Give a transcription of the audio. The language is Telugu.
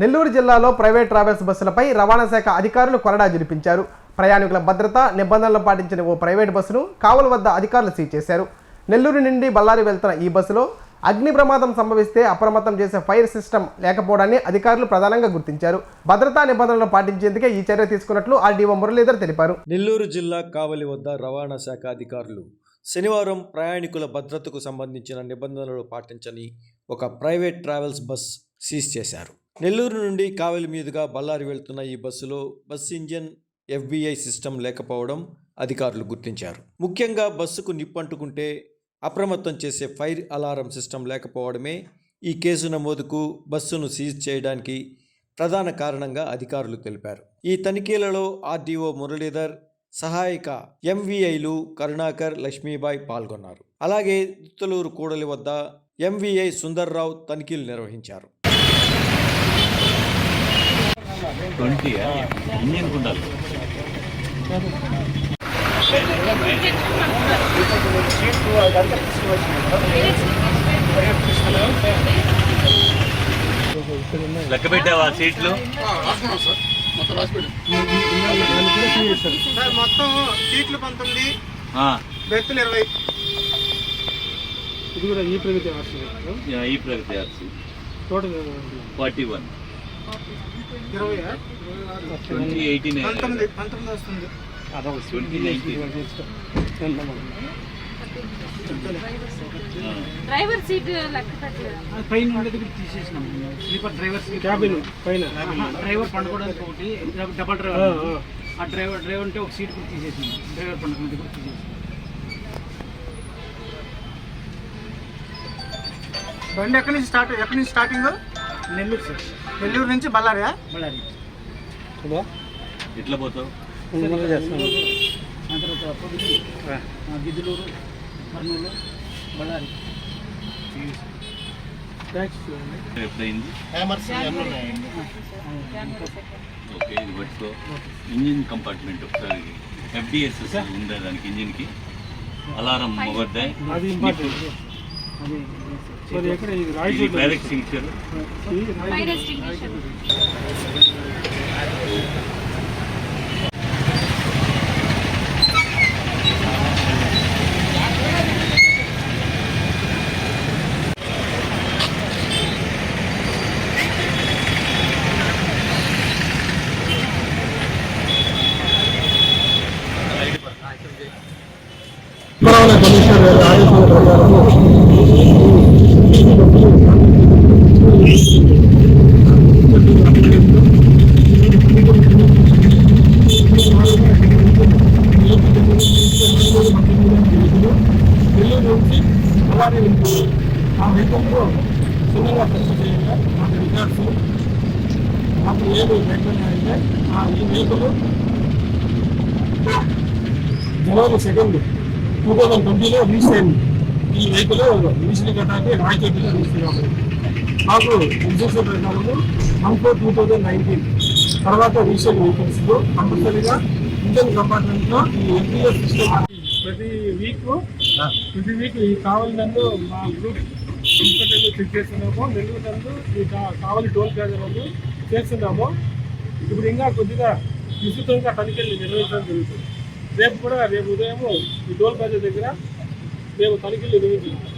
నెల్లూరు జిల్లాలో ప్రైవేట్ ట్రావెల్స్ బస్సులపై రవాణా శాఖ అధికారులు కొరడా జరిపించారు. ప్రయాణికుల భద్రత నిబంధనలు పాటించిన ఓ ప్రైవేట్ బస్సును కావల వద్ద అధికారులు సీజ్ చేశారు. నెల్లూరు నుండి బళ్ళారి వెళ్తున్న ఈ బస్సులో అగ్ని ప్రమాదం సంభవిస్తే అప్రమత్తం చేసే ఫైర్ సిస్టమ్ లేకపోవడాన్ని అధికారులు ప్రధానంగా గుర్తించారు. భద్రతా నిబంధనలు పాటించేందుకే ఈ చర్య తీసుకున్నట్లు ఆర్డీఓ మురళీధర్ తెలిపారు. నెల్లూరు జిల్లా కావలి వద్ద రవాణా శాఖ అధికారులు శనివారం ప్రయాణికుల భద్రతకు సంబంధించిన నిబంధనలు పాటించని ఒక ప్రైవేట్ ట్రావెల్స్ బస్ సీజ్ చేశారు. నెల్లూరు నుండి కావలి మీదుగా బళ్ళారి వెళ్తున్న ఈ బస్సులో బస్ ఇంజన్ ఎఫ్బిఐ సిస్టమ్ లేకపోవడం అధికారులు గుర్తించారు. ముఖ్యంగా బస్సుకు నిప్పంటుకుంటే అప్రమత్తం చేసే ఫైర్ అలారం సిస్టమ్ లేకపోవడమే ఈ కేసు నమోదుకు బస్సును సీజ్ చేయడానికి ప్రధాన కారణంగా అధికారులు తెలిపారు. ఈ తనిఖీలలో ఆర్డీఓ మురళీధర్ సహాయక ఎంవీఐలు కరుణాకర్ లక్ష్మీబాయి పాల్గొన్నారు. అలాగే దుత్తలూరు కూడలి వద్ద ఎంవీఐ సుందర్రావు తనిఖీలు నిర్వహించారు. ట్వంటీ ఇండియన్ కుండాలి. లెక్క పెట్టావా సీట్లు? సార్ మొత్తం సీట్లు పంతొమ్మిది ఆ, బెర్తులు ఇరవై. ఇది కూడా ఈ ప్రగతి ఆర్సీ యా, ఈ Pragati RC. Total forty one. ఇరవై ట్వంటీ ఎయిటీన్ పంతొమ్మిది పంతొమ్మిది వస్తుంది. ట్వంటీ నైన్టీన్ డ్రైవర్ సీట్ లెక్క పెట్టలేదు? పైన ఉండేది కూడా తీసేసినాం. స్లీపర్ డ్రైవర్ క్యాబిన్ పైన. డ్రైవర్ పండుకోవడానికి ఒకటి డబల్ డ్రైవర్ ఆ డ్రైవర్ డ్రైవర్ అంటే ఒక సీట్ కూడా తీసేసినాం. డ్రైవర్ పండుకోవడానికి కూడా తీసేసినాం. బండి ఎక్కడి నుంచి స్టార్ట్ ఎక్కడి నుంచి స్టార్టింగ్? నెల్లూరు సార్. నెల్లూరు నుంచి బళ్ళారియా? బళ్ళారి. ఎట్లా పోతావు? ఆ తర్వాత పొద్దుటూరు, ఆ, గిద్దలూరు కర్నూలు బళ్ళారి. ఎప్పుడైంది? ఓకే ఇది పట్టుకో. ఇంజిన్ కంపార్ట్మెంట్ ఒకసారి. ఎఫ్డిఎస్ ఉందా దానికి ఇంజిన్కి? అలారం మొగద్దా అది ఎక్కడ ఇది? Raichur fire extinguisher fire extinguisher January second two thousand ట్వంటీలో రిలీజ్ అయింది. ఈ వెహికల్ రిజిస్టర్ కట్టాలి రాయచోటిలో రిజిస్టర్ అవ్వాలి మాకు రిజిస్టర్ ప్రకారము వన్ టూ థౌజండ్ నైన్టీన్ తర్వాత రిజిస్టర్ వెహికల్స్లో కంపల్సరీగా ఇంజన్ కంపార్ట్మెంట్లో ఈ ఎన్పిఎస్ సిస్టమ్ ప్రతి వీక్ ప్రతి వీక్ ఈ కావలి నందు మా గ్రూప్ ఇన్స్పెక్టర్లు చెక్ చేస్తున్నాము. నెల్లూరు నందు ఈ కావలి టోల్ ప్లాజా నందు చేస్తున్నాము. ఇప్పుడు ఇంకా కొద్దిగా విస్తృతంగా తనిఖీలు నిర్వహించడం జరుగుతుంది. రేపు కూడా రేపు ఉదయం ఈ టోల్ ప్లాజా దగ్గర మేము తనిఖీలు నిర్వహించాం